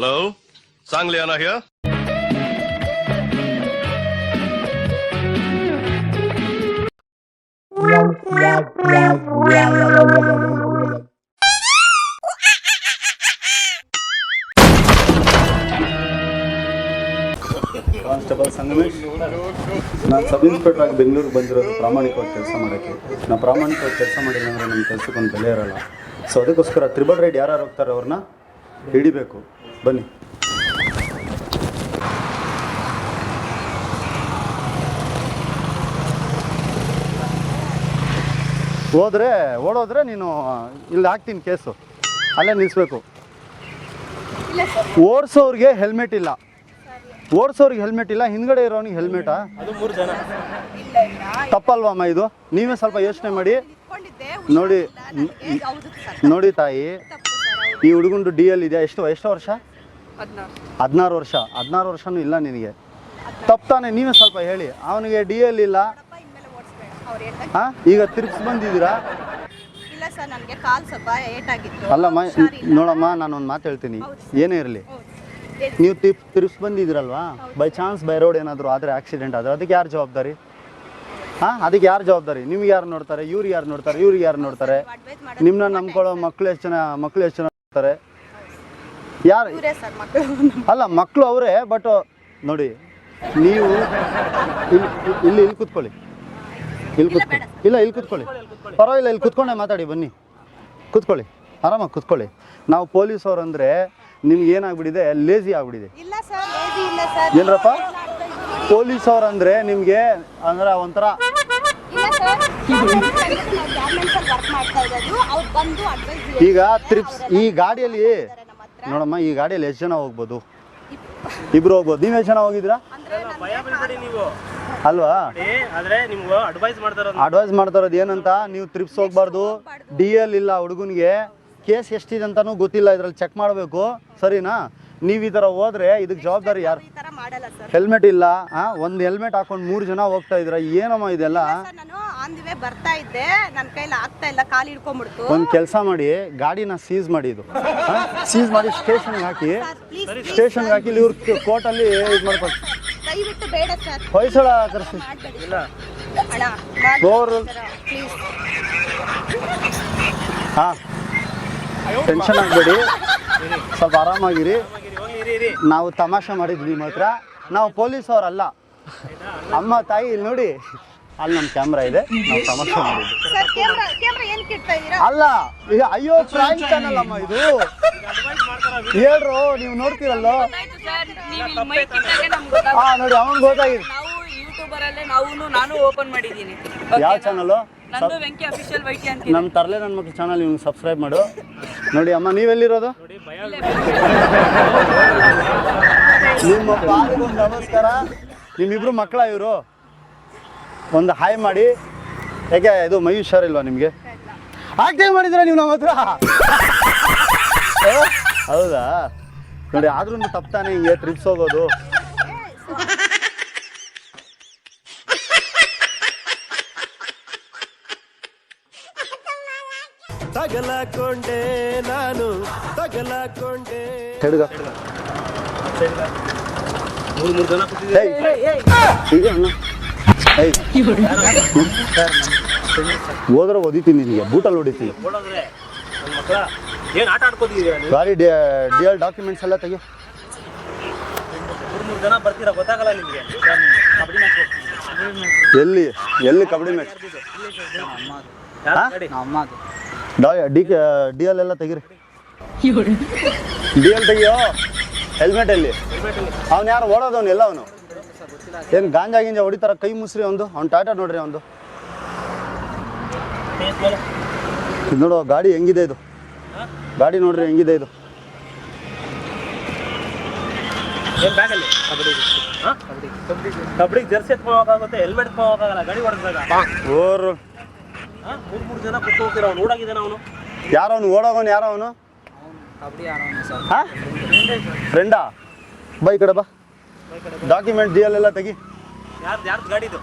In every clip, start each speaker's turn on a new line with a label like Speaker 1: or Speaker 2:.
Speaker 1: Hello? Sangliana here?
Speaker 2: Constable Sangamesh ನಾನು sub inspector ಆಗಿ ಬೆಂಗಳೂರಿಗೆ ಬಂದಿರೋದು ಪ್ರಾಮಾಣಿಕವಾಗಿ ಕೆಲಸ ಮಾಡೋಕ್ಕೆ ನಾನು ಪ್ರಾಮಾಣಿಕವಾಗಿ ಕೆಲಸ ಮಾಡಿಲ್ಲ ಅಂದರೆ ನಮ್ಮ ಕೆಲಸಕ್ಕೊಂದು ಬೆಲೆ ಇರೋಲ್ಲ ಸೊ ಅದಕ್ಕೋಸ್ಕರ ತ್ರಿಬಲ್ ರೈಡ್ ಯಾರು ಹೋಗ್ತಾರೆ ಅವ್ರನ್ನ ಹಿಡಿಬೇಕು ಬನ್ನಿ. ಹೋದ್ರೆ ಓಡೋದ್ರೆ ನೀನು ಇಲ್ಲಿ ಹಾಕ್ತೀನಿ ಕೇಸು. ಅಲ್ಲೇ ನಿಲ್ಲಿಸ್ಬೇಕು ಓಡಿಸೋರಿಗೆ ಹೆಲ್ಮೆಟ್ ಇಲ್ಲ. ಓಡಿಸೋರಿಗೆ ಹೆಲ್ಮೆಟ್ ಇಲ್ಲ ಹಿಂದ್ಗಡೆ ಇರೋನಿಗೆ ಹೆಲ್ಮೆಟಾ? ತಪ್ಪಲ್ವಮ್ಮ ಇದು? ನೀವೇ ಸ್ವಲ್ಪ ಯೋಚನೆ ಮಾಡಿ. ನೋಡಿ ನೋಡಿ ತಾಯಿ ಈ ಹುಡುಗಂದು ಡಿ ಎಲ್ ಇದೆಯಾ? ಎಷ್ಟು ಎಷ್ಟು ವರ್ಷ? ಹದಿನಾರು. ವರ್ಷ. ಹದಿನಾರು ವರ್ಷನೂ ಇಲ್ಲ ನಿನಗೆ. ತಪ್ಪಾನೆ ನೀವೇ ಸ್ವಲ್ಪ ಹೇಳಿ. ಅವನಿಗೆ ಡಿ ಎಲ್ ಇಲ್ಲ. ಹಾ? ಈಗ ತಿರ್ಗ್ಸ್ ಬಂದಿದ್ದೀರಾ? ಅಲ್ಲಮ್ಮ ನೋಡಮ್ಮ ನಾನು ಒಂದು ಮಾತು ಹೇಳ್ತೀನಿ. ಏನೇ ಇರಲಿ. ನೀವು ತಿಪ್ ತಿರ್ಗ್ಸ್ ಬಂದಿದ್ದೀರಲ್ವಾ? ಬೈ ಚಾನ್ಸ್ ಬೈ ರೋಡ್ ಏನಾದರೂ ಆದರೆ ಆಕ್ಸಿಡೆಂಟ್ ಆದರೆ ಅದಕ್ಕೆ ಯಾರು ಜವಾಬ್ದಾರಿ? ಹಾಂ? ಅದಕ್ಕೆ ಯಾರು ಜವಾಬ್ದಾರಿ? ನಿಮ್ಗೆ ಯಾರು ನೋಡ್ತಾರೆ? ಇವ್ರಿಗೆ ಯಾರು ನೋಡ್ತಾರೆ? ಇವ್ರಿಗೆ ಯಾರು ನೋಡ್ತಾರೆ? ನಿಮ್ಮನ್ನ ನಂಬ್ಕೊಳ್ಳೋ ಮಕ್ಕಳು ಎಷ್ಟು ಜನ ಮಕ್ಕಳು ಎಷ್ಟು ಜನ ನೋಡ್ತಾರೆ? ಯಾರು? ಅಲ್ಲ ಮಕ್ಕಳು ಅವರೇ ಬಟ್ ನೋಡಿ ನೀವು ಇಲ್ಲಿ ಇಲ್ಲಿ ಇಲ್ಲಿ ಕೂತ್ಕೊಳ್ಳಿ. ಇಲ್ಲಿ ಕೂತ್ಕೊಳ್ಳಿ ಇಲ್ಲ ಇಲ್ಲಿ ಕೂತ್ಕೊಳ್ಳಿ. ಪರವಾಗಿಲ್ಲ ಇಲ್ಲಿ ಕೂತ್ಕೊಂಡೆ ಮಾತಾಡಿ ಬನ್ನಿ. ಕೂತ್ಕೊಳ್ಳಿ. ಆರಾಮಾಗಿ ಕೂತ್ಕೊಳ್ಳಿ. ನಾವು ಪೊಲೀಸ್ ಅವ್ರು ಅಂದರೆ ನಿಮ್ಗೆ ಏನಾಗ್ಬಿಟ್ಟಿದೆ? ಲೇಜಿ ಆಗ್ಬಿಟ್ಟಿದೆ. ಏನ್ರಪ್ಪ? ಪೊಲೀಸ್ ಅವ್ರು ಅಂದರೆ ನಿಮಗೆ ಅಂದ್ರೆ ಒಂಥರ ಈಗ ತ್ರಿಪ್ಸ್ ಈ ಗಾಡಿಯಲ್ಲಿ ನೋಡಮ್ಮ ಈ ಗಾಡಿಯಲ್ಲಿ ಎಷ್ಟು ಜನ ಹೋಗ್ಬೋದು? ಇಬ್ರು ಹೋಗ್ಬೋದು. ನೀವು ಎಷ್ಟು ಜನ ಹೋಗಿದ್ದೀರಾ?
Speaker 3: ನೀವು.
Speaker 2: ಅಲ್ವಾ?
Speaker 3: ಏ, ಆದ್ರೆ ನಿಮ್ಗೆ ಅಡ್ವೈಸ್ ಮಾಡ್ತಾರ
Speaker 2: ಅಡ್ವೈಸ್ ಮಾಡ್ತಾ ಇರೋದು ಏನಂತ? ನೀವು ಟ್ರಿಪ್ಸ್ ಹೋಗ್ಬಾರ್ದು. ಡಿ ಎಲ್ ಇಲ್ಲ ಹುಡುಗನಿಗೆ. ಕೇಸ್ ಎಷ್ಟಿದೆ ಅಂತಾನೂ ಗೊತ್ತಿಲ್ಲ ಇದ್ರಲ್ಲಿ. ಚೆಕ್ ಮಾಡಬೇಕು. ಸರಿನಾ? ನೀವು ಈ ಥರ ಹೋದ್ರೆ ಇದಕ್ಕೆ ಜವಾಬ್ದಾರಿ ಯಾರು?
Speaker 4: ಈ ತರ ಮಾಡಲ್ಲ ಸರ್
Speaker 2: ಹೆಲ್ಮೆಟ್ ಇಲ್ಲ ಒಂದು ಹೆಲ್ಮೆಟ್ ಹಾಕೊಂಡು ಮೂರು ಜನ ಹೋಗ್ತಾ ಇದ್ರ ಏನಮ್ಮ ಇದೆಲ್ಲ?
Speaker 4: ಸರ್ ನಾನು ಆನ್ ದಿ ವೇ ಬರ್ತಾ ಇದ್ದೆ. ನನ್ನ ಕೈಲಿ ಆಗ್ತಾ ಇಲ್ಲ ಕಾಲು ಹಿಡ್ಕೊಂಡ್ಬಿಡ್ತು.
Speaker 2: ಒಂದು ಕೆಲಸ ಮಾಡಿ ಗಾಡಿನ ಸೀಸ್ ಮಾಡಿ ಇದು. ಸೀಸ್ ಮಾಡಿ ಸ್ಟೇಷನ್ಗೆ ಹಾಕಿ.
Speaker 4: ಪ್ಲೀಸ್
Speaker 2: ಸ್ಟೇಷನ್ಗೆ ಹಾಕಿ ಇಲ್ಲಿ ಇವ್ರ ಕೋರ್ಟಲ್ಲಿ ಇದು ಮಾಡ್ಕೊಂಡು
Speaker 4: ದಯವಿಟ್ಟು ಬೇಡ ಸರ್
Speaker 2: ಹೊಯ್ಸಳ ಕರೆಸಿ.
Speaker 4: ಮಾಡ್ಬೇಡಿ
Speaker 3: ಇಲ್ಲ.
Speaker 4: ಅಣ್ಣ
Speaker 2: ಬೋರ್
Speaker 4: ಪ್ಲೀಸ್
Speaker 2: ಹಾಂ ಟೆನ್ಷನ್ ಆಗಬೇಡಿ. ಸ್ವಲ್ಪ ಆರಾಮಾಗಿರಿ. ನಾವು ತಮಾಷೆ ಮಾಡಿದ್ವಿ ನಿಮ್ಮ ಹತ್ರ ನಾವು ಪೊಲೀಸ್ ಅವರಲ್ಲ ಅಮ್ಮ ತಾಯಿ ಇಲ್ಲಿ ನೋಡಿ ಅಲ್ಲಿ ನಮ್ಮ ಕ್ಯಾಮ್ರಾ ಇದೆ. ನಾವು ತಮಾಷೆ ಮಾಡಿದ್ವಿ.
Speaker 4: ಸರ್ ಕ್ಯಾಮ್ರಾ ಕ್ಯಾಮ್ರಾ ಏನ್ ಇಡ್ತಾ ಇದೀರಾ
Speaker 2: ಅಲ್ಲ ಈಗ ಅಯ್ಯೋ ಪ್ರಾಂಕ್ ಚಾನಲ್ ಅಮ್ಮ ಇದು. ಹೇಳ್ರು ನೀವು ನೋಡ್ತೀರಲ್ಲೋ ಹಾ ನೋಡಿ ಅವನ್ ಗೊತ್ತಾಗಿದೆ
Speaker 5: ನಾವು ಯೂಟ್ಯೂಬರ್ ಅಲ್ಲೇ ನಾವು ನಾನು ಓಪನ್ ಮಾಡಿದ್ದೀನಿ.
Speaker 2: ಯಾವ ಚಾನಲು
Speaker 5: ನಂದು ವೆಂಕಿ ಅಫಿಷಿಯಲ್ ವೈಟಿ ಅಂತ
Speaker 2: ನಮ್ಮ ತರಲೆ ನನ್ನ ಮಕ್ಳು ಚಾನಲ್ ನಿಮ್ಗೆ ಸಬ್ಸ್ಕ್ರೈಬ್ ಮಾಡು. ನೋಡಿ ಅಮ್ಮ ನೀವೆಲ್ಲಿರೋದು? ನಿಮ್ಮ ಪಾಲಿಗೆ ಒಂದು ನಮಸ್ಕಾರ. ನಿಮ್ಮಿಬ್ರು ಮಕ್ಕಳ ಇವರು? ಒಂದು ಹಾಯ್ ಮಾಡಿ. ಯಾಕೆ ಇದು ಮೈ ಹುಷಾರಿಲ್ವಾ ನಿಮಗೆ? ಆಕ್ಟಿವ್ ಮಾಡಿದ್ರೆ ನೀವು ನಮ್ಮ ಹತ್ರ? ಹೌದಾ? ನೋಡಿ ಆದ್ರೂ ತಪ್ತಾನೆ ಹಿಂಗೆ ಟ್ರಿಪ್ಸ್ ಹೋಗೋದು.
Speaker 6: ತಗಲಕೊಂಡೆ ನಾನು ತಗಲಕೊಂಡೆ.
Speaker 2: ಹೆಡ್ಗ
Speaker 3: ಮೂರು ಮೂರ್ ಜನ
Speaker 2: ಹೋದ್ರೆ ಒದಿತೀನಿ ನಿನಗೆ ಬೂಟಲ್ಲಿ ಹೊಡಿತೀನಿ.
Speaker 3: ಏನು ಆಟ ಆಡ್ಕೋತಿದ್ದೀರಾ
Speaker 2: ಗಾಡಿ ಡಿ ಡಿ ಎಲ್ ಡಾಕ್ಯುಮೆಂಟ್ಸ್ ಎಲ್ಲ ತೆಗಿ
Speaker 3: ಮೂರ್ ಮೂರ್ ಜನ ಬರ್ತೀರಾ ಗೊತ್ತಾಗಲ್ಲ ನಿಮಗೆ. ಕಬಡ್ಡಿ ಮ್ಯಾಚ್
Speaker 2: ಎಲ್ಲಿ ಎಲ್ಲಿ ಕಬಡ್ಡಿ ಮ್ಯಾಚ್
Speaker 3: ಅಮ್ಮ?
Speaker 2: ಡಾ ಡಿ ಡಿ ಎಲ್ ಎಲ್ಲ ತೆಗಿರಿ. ಡಿ ಎಲ್ ತೆಗಿಯೋ ಹೆಲ್ಮೆಟ್ ಅಲ್ಲಿ. ಅವ್ನು ಯಾರು ಓಡೋದವ್ನು ಎಲ್ಲ ಅವನು. ಏನು ಗಾಂಜಾ ಗಿಂಜಾ ಹೊಡಿತಾರ ಕೈ ಮುಸ್ರಿ ಒಂದು ಅವ್ನು ಟಾಟಾ ನೋಡ್ರಿ ಒಂದು ನೋಡು ಗಾಡಿ ಹೆಂಗಿದೆ ಇದು? ಗಾಡಿ ನೋಡ್ರಿ ಹೆಂಗಿದೆ ಇದು?
Speaker 3: ಕಬಡ್ಡಿ. ಜರ್ಸಿ ಹೋಗಕ್ಕಾಗುತ್ತೆ ಹೆಲ್ಮೆಟ್
Speaker 2: ಓರ್.
Speaker 3: ಮೂರ್ ಮೂರು ಜನ ಕೂತು ಹೋಗ್ತೀರ? ಅವ್ನು ಓಡಾಗಿದ್ದಾನೆ ಅವನು.
Speaker 2: ಯಾರೋ ಅವನು? ಓಡೋಗೋನು ಯಾರೋ ಅವನು? ಹಾಂ? ಫ್ರೆಂಡಾ ಬೈ ಕಡೆ ಬಾ. ಡಾಕ್ಯುಮೆಂಟ್ ಡಿ ಎಲ್ ಎಲ್ಲ ತೆಗಿ.
Speaker 3: ಯಾರ್ದು ಯಾರ್ದು ಗಾಡಿ ಇದು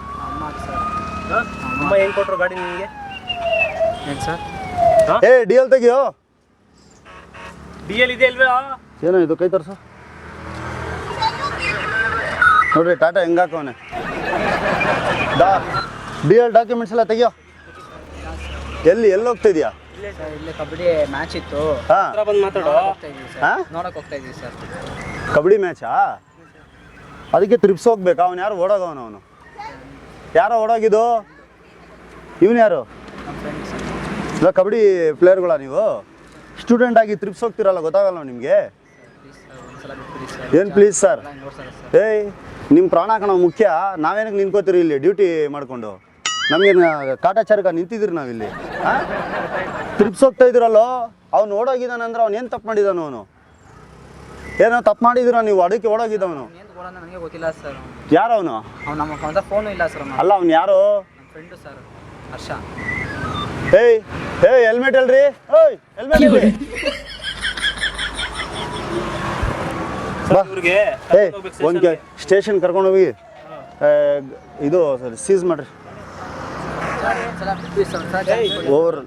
Speaker 3: ಹಾ? ಅಮ್ಮ ಹೆಂಗ್ ಕೊಟ್ರು ಗಾಡಿ ನಿಮಗೆ
Speaker 2: ಏ ಡಿ ಎಲ್ ತೆಗಿಯೋ?
Speaker 3: ಡಿ ಎಲ್ ಇದೆ
Speaker 2: ಏನೋ ಇದು ಕೈ ತರ್ಸ. ನೋಡ್ರಿ ಟಾಟಾ ಹೆಂಗಾಕವನೆ ಡಾ ಡಿ ಎಲ್ ಡಾಕ್ಯುಮೆಂಟ್ಸ್ ಎಲ್ಲ ತೆಗಿಯೋ? ಎಲ್ಲಿ ಎಲ್ಲಿ ಹೋಗ್ತಾ ಇದೆಯಾ?
Speaker 7: ಸರ್ ಇಲ್ಲಿ ಕಬಡ್ಡಿ ಮ್ಯಾಚ್ ಇತ್ತು.
Speaker 2: ಹಾಂ.
Speaker 3: ಹತ್ರ ಬಂದು ಮಾತಾಡೋ.
Speaker 7: ಹೋಗ್ತಾ ಇದೀವಿ ಸರ್.
Speaker 2: ಹಾಂ?
Speaker 7: ನೋಡಕ್ ಹೋಗ್ತಾ ಇದೀವಿ ಸರ್.
Speaker 2: ಕಬಡ್ಡಿ ಮ್ಯಾಚಾ ಅದಕ್ಕೆ ತ್ರಿಪ್ಸ್ ಹೋಗ್ಬೇಕಾ? ಅವನು ಯಾರು ಓಡೋದವನು ಅವನು? ಯಾರೋ ಓಡೋಗಿದ್ದು? ಇವನು ಯಾರು? ಇಲ್ಲ ಕಬಡ್ಡಿ ಪ್ಲೇಯರ್ಗಳ ನೀವು? ಸ್ಟೂಡೆಂಟ್ ಆಗಿ ಟ್ರಿಪ್ಸ್ ಹೋಗ್ತಿರಲ್ಲ ಗೊತ್ತಾಗಲ್ಲ ನಿಮಗೆ?
Speaker 7: ಏನ್ ಸರ್ ಒಂದ್ಸಲ ಬಿಟ್ಬಿಡಿ ಸರ್
Speaker 2: ಏನು ಪ್ಲೀಸ್ ಸರ್ ಏಯ್ ನಿಮ್ಮ ಪ್ರಾಣ ಕಣ ಮುಖ್ಯ. ನಾವೇನಕ್ಕೆ ನಿಂತ್ಕೋತೀರಿ ಇಲ್ಲಿ? ಡ್ಯೂಟಿ ಮಾಡಿಕೊಂಡು. ನಮ್ಗೆ ಕಾಟಾಚಾರಕ ನಿಂತಿದ್ದೀರಿ ನಾವಿಲ್ಲಿ? ಟ್ರಿಪ್ಸ್ ಹೋಗ್ತಾ ಇದ್ರಲ್ಲೋ ಅವ್ನು ಓಡೋಗಿದ್ದಾನೆ ಅಂದ್ರೆ ಅವ್ನು ಏನು ತಪ್ಪು ಮಾಡಿದಾನು ಅವನು? ಏನೋ ತಪ್ಪು ಮಾಡಿದಿರ ನೀವು ಅದಕ್ಕೆ ಓಡೋಗಿದ್ದವನು?
Speaker 7: ಏನು ಕೊಡೋಣ ನನಗೆ ಗೊತ್ತಿಲ್ಲ ಸರ್
Speaker 2: ಯಾರು ಅವನು?
Speaker 7: ಫೋನ್ ನಮ್ಮ ಫೋನು ಇಲ್ಲ ಸರ್
Speaker 2: ಅಲ್ಲ ಅವ್ನು ಯಾರು?
Speaker 7: Friend sir Harsha.
Speaker 2: ಏಯ್ ಏಯ್ ಹೆಲ್ಮೆಟ್ ಅಲ್ರಿ? ಏಯ್ ಹೆಲ್ಮೆಟ್ ಇಲ್ರಿ ಏಯ್ ಒಂದು ಸ್ಟೇಷನ್ ಕರ್ಕೊಂಡು ಹೋಗಿ ಇದು ಸರಿ ಸೀಸ್ ಮಾಡ್ರಿ
Speaker 7: ಒಂದ್ಸಲ ಬಿಟ್ಬಿಡಿ ಸರ್ ಒಂದ್ಸಲ ಚಾನ್ಸ್ ಕೊಡಿ.
Speaker 2: ಓವರ್.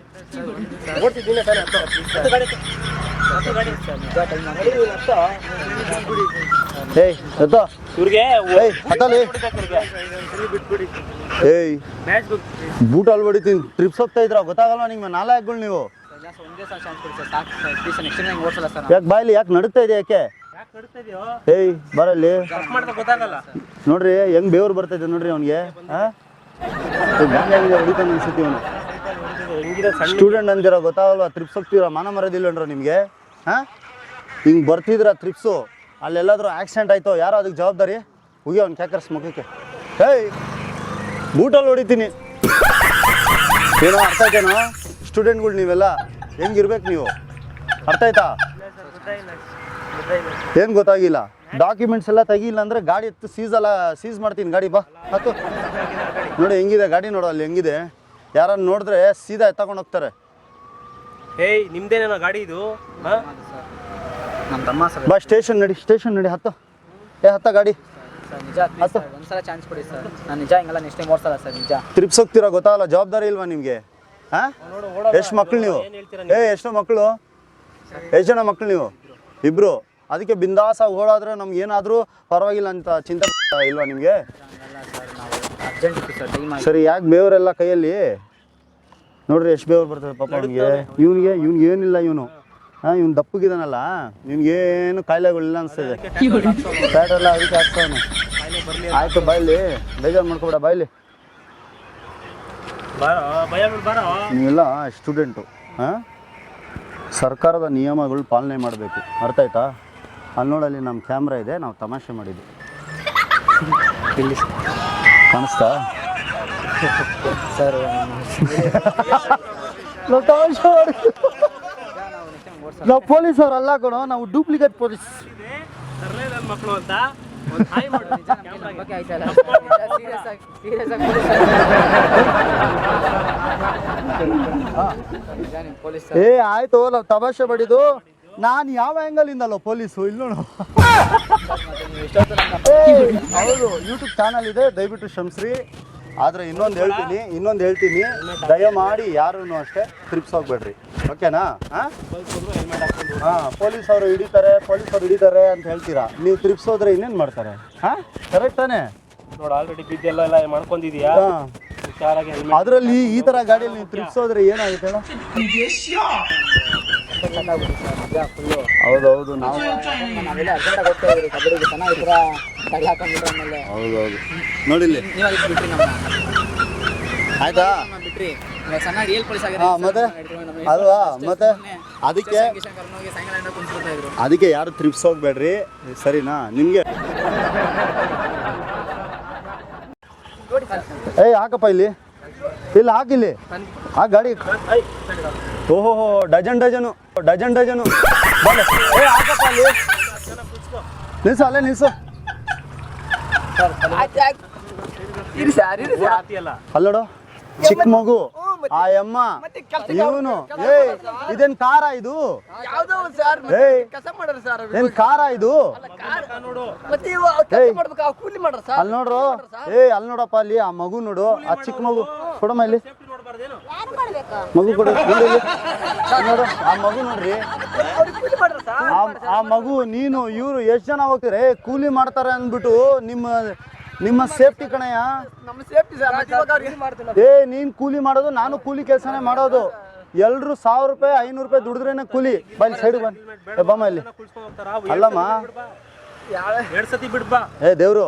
Speaker 2: ಏಯ್
Speaker 3: ಇವ್ರಿಗೆ
Speaker 2: ಏಯ್ ಹತ್ತಲಿ ಏಯ್ ಬೂಟ್ ಅಲ್ಲಿ ಹೊಡಿತೀನಿ. ಟ್ರಿಪ್ಸ್ ಹೋಗ್ತಾ ಇದ್ರ ಗೊತ್ತಾಗಲ್ವಾ ನಿಮ್ಗೆ ನಾಲ್ಕುಗಳು ನೀವು. ಯಾಕೆ ಬಾಯ್ಲಿ ಯಾಕೆ ನಡುತ್ತಾ ಇದೆ ಯಾಕೆ?
Speaker 3: ಯಾಕೆ ಕಡಿತಾ ಇದೆಯೋ?
Speaker 2: ಏಯ್ ಬರಲ್ಲಿ
Speaker 3: ತಪ್ಪು ಮಾಡ್ತಾ ಗೊತ್ತಾಗಲ್ಲ.
Speaker 2: ನೋಡ್ರಿ ಹೆಂಗ್ ಬೇವ್ರು ಬರ್ತೈತೆ ನೋಡ್ರಿ ಅವ್ನಿಗೆ ಸ್ಟೂಡೆಂಟ್ ಅಂದಿರ ಗೊತ್ತಾಗಲ್ವಾ? ತ್ರಿಪ್ಸ್ ಹೋಗ್ತೀರ ಮಾನ ಮರದಿಲ್ಲನ್ರ ನಿಮಗೆ? ಹಾಂ? ಹಿಂಗೆ ಬರ್ತಿದ್ರ ತ್ರಿಪ್ಸು ಅಲ್ಲೆಲ್ಲಾದ್ರೂ ಆಕ್ಸಿಡೆಂಟ್ ಆಯ್ತು? ಯಾರೋ ಅದಕ್ಕೆ ಜವಾಬ್ದಾರಿ? ಹೋಗಿ ಅವ್ನು ಕ್ಯಾಕರ್ಸ್ ಮುಖಕ್ಕೆ. ಹೇಯ್ ಬೂಟಲ್ಲಿ ಹೊಡಿತೀನಿ. ಏನೋ ಅರ್ಥ ಆಯ್ತೇನೋ? ಸ್ಟೂಡೆಂಟ್ಗಳು ನೀವೆಲ್ಲ, ಹೆಂಗಿರ್ಬೇಕು ನೀವು? ಅರ್ಥ ಆಯ್ತಾ? ಏನು ಗೊತ್ತಾಗಿಲ್ಲ. ಡಾಕ್ಯುಮೆಂಟ್ಸ್ ಎಲ್ಲ ತೆಗಿಲ್ಲ ಅಂದರೆ ಗಾಡಿ ಎತ್ತು ಸೀಸ್ ಎಲ್ಲ ಸೀಸ್ ಮಾಡ್ತೀನಿ. ಗಾಡಿ ಬಾ ಹತ್ತು ನೋಡಿ ಹೆಂಗಿದೆ? ಗಾಡಿ ನೋಡು ಅಲ್ಲಿ ಹೆಂಗಿದೆ? ಯಾರನ್ನು ನೋಡಿದ್ರೆ ಸೀದಾ ತಗೊಂಡು ಹೋಗ್ತಾರೆ.
Speaker 3: ಏಯ್ ನಿಮ್ದೇನೇನ ಗಾಡಿ ಇದು? ಹಾ?
Speaker 7: ನಮ್ಮ ತಮ್ಮ ಸರ್.
Speaker 2: ಬಾ ಸ್ಟೇಷನ್ ನಡಿ ಸ್ಟೇಷನ್ ನಡಿ ಹತ್ತ. ಏ ಹತ್ತ ಗಾಡಿ.
Speaker 7: ಸರ್ ನಿಜ ಪ್ಲೀಸ್ ಸರ್ ಒಂದ್ಸಲ ಚಾನ್ಸ್ ಕೊಡಿ ಸರ್. ನಾನು ನಿಜ ಹಿಂಗಲ್ಲ ನೆಕ್ಸ್ಟ್ ಟೈಮ್ ಓಡಿಸಲ್ಲ ಸರ್ ನಿಜ.
Speaker 2: ತ್ರಿಪ್ಸ್ ಹೋಗ್ತೀರಾ ಗೊತ್ತಾಗಲ್ಲ ಜವಾಬ್ದಾರಿ ಇಲ್ವಾ ನಿಮಗೆ? ಹಾಂ? ಎಷ್ಟು ಮಕ್ಳು ನೀವು? ಏ ಎಷ್ಟು ಮಕ್ಕಳು ಎಷ್ಟು ಜನ ಮಕ್ಳು ನೀವು? ಇಬ್ರು. ಅದಕ್ಕೆ ಬಿಂದಾಸಾಗಿ ಓಡಾದ್ರೆ ನಮ್ಗೆ ಏನಾದರೂ ಪರವಾಗಿಲ್ಲ ಅಂತ ಚಿಂತೆ ಇಲ್ವಾ ನಿಮಗೆ?
Speaker 7: ಹಂಗಲ್ಲ ಸರ್. ಸರ್,
Speaker 2: ಯಾಕೆ ಬೇವರೆಲ್ಲ ಕೈಯಲ್ಲಿ? ನೋಡ್ರಿ ಎಷ್ಟು ಬೇವ್ರು ಬರ್ತದೆ ಪಾಪ ಅವ್ನಿಗೆ. ಇವನಿಗೆ, ಇವ್ನಿಗೆ ಏನಿಲ್ಲ ಇವನು. ಹಾಂ, ಇವ್ನು ದಪ್ಪಗಿದಾನಲ್ಲ. ಇವ್ನಿಗೇನು ಕಾಯಿಲೆಗಳಿಲ್ಲ ಅನಿಸ್ತದೆ. ಪ್ಯಾಟೆಲ್ಲ ಅದಕ್ಕೆ ಹಾಕ್ತಾವನು ಆಯ್ತು, ಬಾಯ್ಲಿ. ಬೇಜಾರು ಮಾಡ್ಕೊಬೇಡ, ಬಾಯ್ಲಿ. ನೀವೆಲ್ಲ ಸ್ಟೂಡೆಂಟು ಹಾಂ? ಸರ್ಕಾರದ ನಿಯಮಗಳು ಪಾಲನೆ ಮಾಡಬೇಕು. ಅರ್ಥ ಆಯ್ತಾ? ಅಲ್ಲಿ ನೋಡಲ್ಲಿ ನಮ್ಮ ಕ್ಯಾಮ್ರಾ ಇದೆ, ನಾವು ತಮಾಷೆ ಮಾಡಿದ್ವಿ. ಕಾಣಿಸ್ತಾ?
Speaker 7: ಸರ್
Speaker 2: ನಾವು ತಮಾಷೆ ಮಾಡಿ ನಾವು ಪೊಲೀಸ್ ಅವ್ರು ಅಲ್ಲ ಕಣೋ ನಾವು ಡೂಪ್ಲಿಕೇಟ್ ಪೊಲೀಸ್.
Speaker 3: ಮಕ್ಕಳು ಅಂತ
Speaker 2: ಏ ಆಯ್ತು ನಾವು ತಮಾಷೆ ಮಾಡಿದ್ದು. ನಾನು ಯಾವ ಆ್ಯಂಗಲಿಂದಲ್ಲ ಪೊಲೀಸು ಇಲ್ಲಿ ಹೌದು ಯೂಟ್ಯೂಬ್ ಚಾನಲ್ ಇದೆ ದಯವಿಟ್ಟು ಶ್ರಮಿಸ್ರಿ ಆದರೆ ಇನ್ನೊಂದು ಹೇಳ್ತೀನಿ ಇನ್ನೊಂದು ಹೇಳ್ತೀನಿ. ದಯಮಾಡಿ ಯಾರೂ ಅಷ್ಟೇ ಟ್ರಿಪ್ಸ್ ಹೋಗ್ಬೇಡ್ರಿ. ಓಕೆನಾ? ಹಾಂ ಹಾಂ ಪೊಲೀಸ್ ಅವರು ಹಿಡಿತಾರೆ ಪೊಲೀಸ್ ಅವ್ರು ಹಿಡಿತಾರೆ ಅಂತ ಹೇಳ್ತೀರಾ? ನೀವು ಟ್ರಿಪ್ಸ್ ಹೋದ್ರೆ ಇನ್ನೇನು ಮಾಡ್ತಾರೆ? ಹಾಂ? ಕರೆಕ್ಟ್ ತಾನೇ?
Speaker 3: ನೋಡಿ ಆಲ್ರೆಡಿ ಬಿದ್ದೆಲ್ಲ ಎಲ್ಲ ಮಾಡ್ಕೊಂಡಿದೀಯಾ?
Speaker 2: ಅದರಲ್ಲಿ ಈ ಥರ ಗಾಡಿಯಲ್ಲಿ ನೀವು ಟ್ರಿಪ್ಸ್ ಹೋದ್ರೆ ಏನಾಗುತ್ತೆ ಹೌದೌದು ನಾವು ಹೌದೌದು. ನೋಡಿಲ್ಲಿ ಆಯ್ತಾ? ಮತ್ತೆ? ಅಲ್ವಾ? ಮತ್ತೆ? ಅದಕ್ಕೆ ಅದಕ್ಕೆ ಯಾರು ಟ್ರಿಪ್ಸ್ ಹೋಗ್ಬೇಡ್ರಿ? ಸರಿನಾ? ನಿಮಗೆ? ಏಯ್ ಹಾಕಪ್ಪ ಇಲ್ಲಿ. ಇಲ್ಲಿ ಹಾಕಿಲ್ಲಿ ಆ ಗಾಡಿ ಓಹೋ ಡಜನ್ ಡಜನು ಡಜನ್ ಡಜನು. ನಿಲ್ಸು ಅಲ್ಲೇ ನಿಲ್ಸು.
Speaker 3: ಅಲ್ಲ
Speaker 2: ಅಲ್ಲೋಡು. ಚಿಕ್ಕ ಮಗು. ಆ ಅಮ್ಮ ಇವನು. ಏ ಇದೇನ್ ಕಾರ ಇದು? ಏನ್ ಕಾರ ಇದು? ಏಯ್ ಅಲ್ಲಿ ನೋಡ್ರು. ಏ ಅಲ್ಲಿ ನೋಡಪ್ಪ ಅಲ್ಲಿ ಆ ಮಗು ನೋಡು. ಆ ಚಿಕ್ಕ ಮಗು. ಕೊಡಮ್ಮ ಇಲ್ಲಿ.
Speaker 3: ನೋಡ್ಬಾರ್ದೇನು
Speaker 4: ಯಾರು ಮಾಡ್ಬೇಕು?
Speaker 2: ಮಗು ಕೊಡು ನೋಡಿ ಇಲ್ಲಿ. ನೋಡು ಆ ಮಗು ನೋಡ್ರಿ. ಆ ಆ ಮಗು ನೀನು ಇವ್ರು ಎಷ್ಟ್ ಜನ ಹೋಗ್ತೀರಿ? ಕೂಲಿ ಮಾಡ್ತಾರೆ ಅಂದ್ಬಿಟ್ಟು ನಿಮ್ಮ ನಿಮ್ಮ ಸೇಫ್ಟಿ ಕಣಯ್ಯ.
Speaker 7: ನಮ್ಮ ಸೇಫ್ಟಿ ಸರ್ ಇವಾಗ ಅವ್ರಿಗೆ ಮಾಡ್ತಿಲ್ಲ.
Speaker 2: ಏ ನೀನ್ ಕೂಲಿ ಮಾಡೋದು ನಾನು ಕೂಲಿ ಕೆಲಸನೇ ಮಾಡೋದು. ಎಲ್ರು ಸಾವಿರ ರೂಪಾಯಿ ಐನೂರು ರೂಪಾಯಿ ದುಡಿದ್ರೇನೆ ಕೂಲಿ. ಬಲ್ ಸೈಡ್ ಏ, ಬಮ್ಮ ಇಲ್ಲಿ. ಅಲ್ಲಮ್ಮ.
Speaker 3: ಎರಡು ಸತಿ ಬಿಡ್ಬಾ
Speaker 2: ಏ ದೇವ್ರು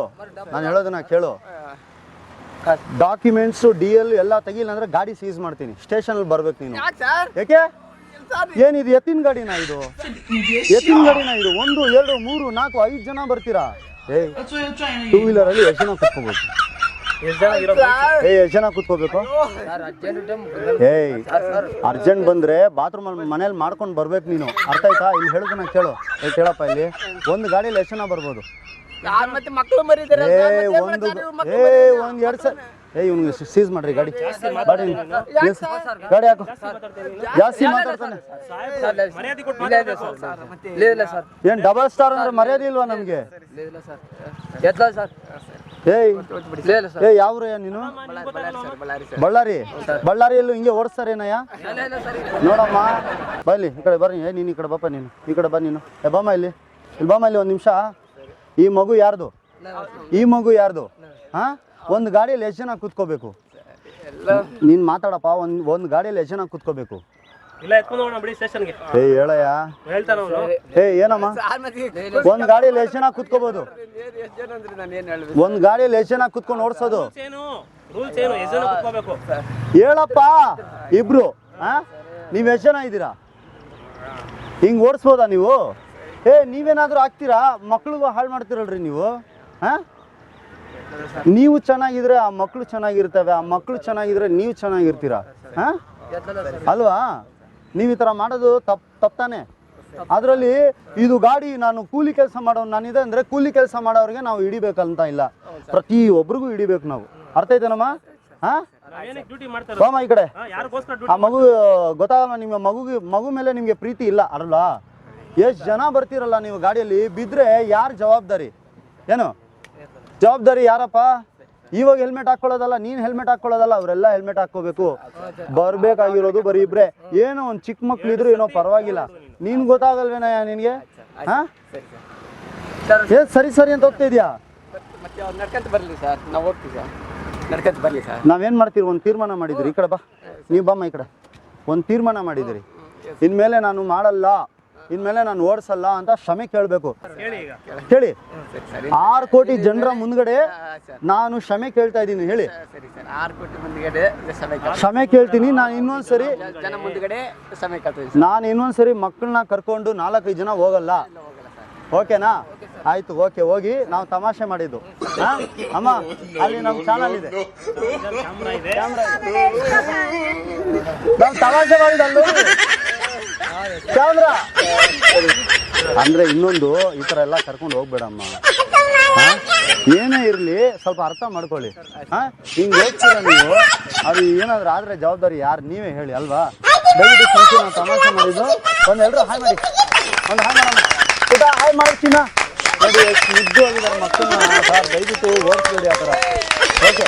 Speaker 2: ನಾನು ಹೇಳೋದನ್ನ ಕೇಳು. ಡಾಕ್ಯುಮೆಂಟ್ಸು ಡಿ ಎಲ್ ಎಲ್ಲ ತೆಗಿಲ್ಲ ಅಂದ್ರೆ ಗಾಡಿ ಸೀಸ್ ಮಾಡ್ತೀನಿ. ಸ್ಟೇಷನಲ್ಲಿ ಬರ್ಬೇಕು ನೀನು.
Speaker 7: ಯಾಕೆ
Speaker 2: ಏನಿದು ಎತ್ತಿನ ಗಾಡಿನ ಇದು? ಎತ್ತಿನ ಗಾಡಿನ ಇದು? ಒಂದು ಎರಡು ಮೂರು ನಾಲ್ಕು ಐದು ಜನ ಬರ್ತೀರಾ? ಟೂ ವೀಲರ್ ಅಲ್ಲಿ ಎಷ್ಟು ಜನ ಕುತ್ಕೋಬೇಕು. ಏ ಎಷ್ಟು ಜನ ಕುತ್ಕೋಬೇಕು?
Speaker 7: ಸರ್ ಅರ್ಜೆಂಟ್ ಟೈಮ್
Speaker 2: ಏಯ್ ಅರ್ಜೆಂಟ್ ಬಂದ್ರೆ ಬಾತ್ರೂಮ್ ಅಲ್ಲಿ ಮನೇಲಿ ಮಾಡ್ಕೊಂಡು ಬರ್ಬೇಕು ನೀನು. ಅರ್ಥ ಆಯ್ತಾ? ಇಲ್ಲಿ ನಾ ಕೇಳು. ಏ ಕೇಳಪ್ಪ ಇಲ್ಲಿ. ಒಂದು ಗಾಡಿಯಲ್ಲಿ ಎಷ್ಟು ಜನ ಬರ್ಬೋದು.
Speaker 7: ಯಾರು ಮತ್ತೆ ಮಕ್ಕಳು ಮರಿದಾರೆ
Speaker 2: ಏ ಒಂದು ಎರಡು ಒಂದ್ ಎರಡ್ ಸಲ ಏ ಇವ್ನಿಗೆ ಸೀಸ್ ಮಾಡ್ರಿ ಗಾಡಿ. ಬಾಡಿ. ಗಾಡಿ ಹಾಕು. ಜಾಸ್ತಿ ಮಾತಾಡ್ತಾನೆ ಏನ್ ಡಬಲ್ ಸ್ಟಾರ್ ಅಂದ್ರೆ ಮರ್ಯಾದೆ ಇಲ್ವಾ ನಮ್ಗೆ?
Speaker 7: ಇಲ್ಲ ಇಲ್ಲ ಸರ್. ಎತ್ತಲ ಸರ್.
Speaker 2: ಏಯ್.
Speaker 7: ಇಲ್ಲ ಇಲ್ಲ ಸರ್.
Speaker 2: ಏ ಯಾವ್ರಯ್ಯ ನೀನು?
Speaker 7: ಬಳ್ಳಾರಿ
Speaker 2: ಬಳ್ಳಾರಿಯಲ್ಲೂ ಹಿಂಗೆ ಓಡಿಸ್ತಾರೇನಯ್ಯ ನೋಡಮ್ಮ. ಬಲ್ಲಿ ಈ ಕಡೆ ಬರ್ರಿ. ಏ ನೀನು ಈ ಕಡೆ ಬಪ್ಪ ನೀನು. ಈ ಕಡೆ ಬಾ ನೀನು. ಏ ಬಾಮ್ಮ ಇಲ್ಲಿ. ಇಲ್ಲಿ ಬಾಮ್ಮ ಇಲ್ಲಿ ಒಂದು ನಿಮಿಷ. ಈ ಮಗು ಯಾರ್ದು? ಈ ಮಗು ಯಾರ್ದು? ಹಾ? ಒಂದು ಗಾಡಿಯಲ್ಲಿ ಎಷ್ಟು ಜನ ಕುತ್ಕೋಬೇಕು? ನೀನು ಮಾತಾಡಪ್ಪ ಒಂದು ಒಂದು ಗಾಡಿಯಲ್ಲಿ ಎಷ್ಟು ಜನ ಕೂತ್ಕೋಬೇಕು?
Speaker 3: ಇಲ್ಲ ಎತ್ಕೊಂಡು ಹೋಗೋಣ ಬಿಡಿ ಸ್ಟೇಷನ್ಗೆ.
Speaker 2: ಏ ಹೇಳಯ್ಯ.
Speaker 3: ಹೇಳ್ತಾನ ಅವನು.
Speaker 2: ಏ ಏನಮ್ಮ ಒಂದು ಗಾಡಿಯಲ್ಲಿ ಎಷ್ಟು ಜನ ಕೂತ್ಕೋಬೋದು?
Speaker 7: ಒಂದ್ ನಾನು ಏನು ಹೇಳ್ಬೇಕು
Speaker 2: ಒಂದು ಗಾಡಿಯಲ್ಲಿ ಎಷ್ಟು ಜನ ಕೂತ್ಕೊಂಡು ಓಡಿಸೋದು?
Speaker 3: ಏನು? ರೂಲ್ಸ್ ಏನು? ಎಷ್ಟು ಜನ ಕುತ್ಕೋಬೇಕು?
Speaker 2: ಹೇಳಪ್ಪ ಇಬ್ರು ಹಾ ನೀವು ಎಷ್ಟು ಜನ ಇದ್ದೀರಾ? ಹಿಂಗೆ ಓಡಿಸ್ಬೋದಾ ನೀವು? ಏ ನೀವೇನಾದರೂ ಹಾಕ್ತೀರಾ? ಮಕ್ಳಿಗೂ ಹಾಳು ಮಾಡ್ತೀರಲ್ರಿ ನೀವು ಹಾ ನೀವು ಚೆನ್ನಾಗಿದ್ರೆ ಆ ಮಕ್ಕಳು ಚೆನ್ನಾಗಿರ್ತವೆ, ಆ ಮಕ್ಕಳು ಚೆನ್ನಾಗಿದ್ರೆ ನೀವು ಚೆನ್ನಾಗಿರ್ತೀರಾ? ಹಾಂ? ಅಲ್ವಾ? ನೀವು ಈ ಥರ ಮಾಡೋದು ತಪ್ಪು ತಪ್ಪಾನೆ ಅದರಲ್ಲಿ ಇದು ಗಾಡಿ ನಾನು ಕೂಲಿ ಕೆಲಸ ಮಾಡೋ ನಾನಿದೆ ಅಂದರೆ ಕೂಲಿ ಕೆಲಸ ಮಾಡೋರಿಗೆ ನಾವು ಹಿಡಿಬೇಕಂತ ಇಲ್ಲ. ಪ್ರತಿ ಒಬ್ರಿಗೂ ಹಿಡಿಬೇಕು ನಾವು. ಅರ್ಥ ಆಯ್ತೇನಮ್ಮ? ಹಾಂ? ಬಾಮ ಈ ಕಡೆ. ಆ ಮಗು ಗೊತ್ತಾಗಲ್ಲ ನಿಮ್ಮ ಮಗುಗೆ, ಮಗು ಮೇಲೆ ನಿಮಗೆ ಪ್ರೀತಿ ಇಲ್ಲ ಅಲ್ಲ ಎಷ್ಟು ಜನ ಬರ್ತೀರಲ್ಲ ನೀವು ಗಾಡಿಯಲ್ಲಿ ಬಿದ್ದರೆ ಯಾರು ಜವಾಬ್ದಾರಿ? ಏನು? ಜವಾಬ್ದಾರಿ ಯಾರಪ್ಪ? ಇವಾಗ ಹೆಲ್ಮೆಟ್ ಹಾಕೊಳ್ಳೋದಲ್ಲ ನೀನು ಹೆಲ್ಮೆಟ್ ಹಾಕೊಳ್ಳೋದಲ್ಲ ಅವರೆಲ್ಲ ಹೆಲ್ಮೆಟ್ ಹಾಕೋಬೇಕು ಬರ್ಬೇಕಾಗಿರೋದು ಬರೀ ಇಬ್ರೆ. ಏನೋ ಒಂದ್ ಚಿಕ್ಕ ಮಕ್ಳು ಇದ್ರು ಏನೋ ಪರವಾಗಿಲ್ಲ. ನೀನ್ ಗೊತ್ತಾಗಲ್ವೇನಯ್ಯ ನಿನ್ಗೆ? ಹಾ? ಏ ಸರಿ ಸರಿ ಅಂತ ಹೋಗ್ತಾ ಇದೀಯಾ?
Speaker 7: ಮತ್ತೆ ಅವ್ರು ನಡ್ಕಂತ ಬರಲಿ ಸರ್. ನಾವು ಹೋಗ್ತೀವಿ ಸರ್. ನಡ್ಕಂತ ಬರಲಿ ಸರ್.
Speaker 2: ನಾವೇನು ಮಾಡ್ತೀರಿ? ಒಂದು ತೀರ್ಮಾನ ಮಾಡಿದ್ರಿ. ಈ ಕಡೆ ಬಾ. ನೀವ್ ಬಾಮ್ಮ ಈ ಕಡೆ. ಒಂದು ತೀರ್ಮಾನ ಮಾಡಿದಿರಿ. ಇನ್ಮೇಲೆ ನಾನು ಮಾಡಲ್ಲ. ಇನ್ಮೇಲೆ ನಾನು ಓಡಿಸಲ್ಲ ಅಂತ ಕ್ಷಮೆ ಕೇಳಬೇಕು.
Speaker 3: ಹೇಳಿ ಈಗ.
Speaker 2: ಹೇಳಿ.
Speaker 7: ಸರಿ ಸರಿ.
Speaker 2: ಆರು ಕೋಟಿ ಜನರ ಮುಂದ್ಗಡೆ ನಾನು ಕ್ಷಮೆ ಕೇಳ್ತಾ ಇದ್ದೀನಿ ಹೇಳಿ. ಕ್ಷಮೆ ಕೇಳ್ತೀನಿ. ನಾನು
Speaker 7: ಇನ್ನೊಂದ್ಸರಿ
Speaker 2: ನಾನು ಇನ್ನೊಂದ್ಸರಿ ಮಕ್ಕಳನ್ನ ಕರ್ಕೊಂಡು ನಾಲ್ಕೈದು ಜನ ಹೋಗಲ್ಲ. ಓಕೆನಾ? ಆಯ್ತು ಓಕೆ ಹೋಗಿ ನಾವು ತಮಾಷೆ ಮಾಡಿದ್ದು. ಅಮ್ಮ ಅಲ್ಲಿ ನಮ್ಮ ಚಾನಲ್ ಇದೆ.
Speaker 3: ಕ್ಯಾಮ್ರಾ ಇದೆ.
Speaker 2: ನಾವು ತಮಾಷೆ ಮಾಡಿದ್ದಲ್ಲೂ ಅಂದ್ರೆ ಇನ್ನೊಂದು ಈ ತರ ಎಲ್ಲ ಕರ್ಕೊಂಡು ಹೋಗ್ಬೇಡಮ್ಮ. ಏನೇ ಇರಲಿ ಸ್ವಲ್ಪ ಅರ್ಥ ಮಾಡ್ಕೊಳ್ಳಿ. ಹಾ? ಹಿಂಗೆ ಹೋಗ್ತೀರ ನೀವು? ಅದು ಏನಾದ್ರು ಆದ್ರೆ ಜವಾಬ್ದಾರಿ ಯಾರು? ನೀವೇ ಹೇಳಿ, ಅಲ್ವಾ? ದಯವಿಟ್ಟು ಸಂಖ್ಯೆ ನಾವು ತಮಾಷೆ ಮಾಡಿದ್ದು. ಒಂದು ಎಲ್ಲರೂ ಹಾಯ್ ಮಾಡಿ. ಒಂದು ಹಾಯ್ ಮಾಡೋಣ. ಊಟ ಹಾಯ್ ಮಾಡ್ತೀನ ನೋಡಿ, ಎಷ್ಟು ಮುದ್ದು ಆಗಿದ್ದಾರೆ ಮಕ್ಕಳನ್ನ. ದಯವಿಟ್ಟು ಓಡಿಸ್ಬೇಡಿ ಆ ಥರ. ಓಕೆ.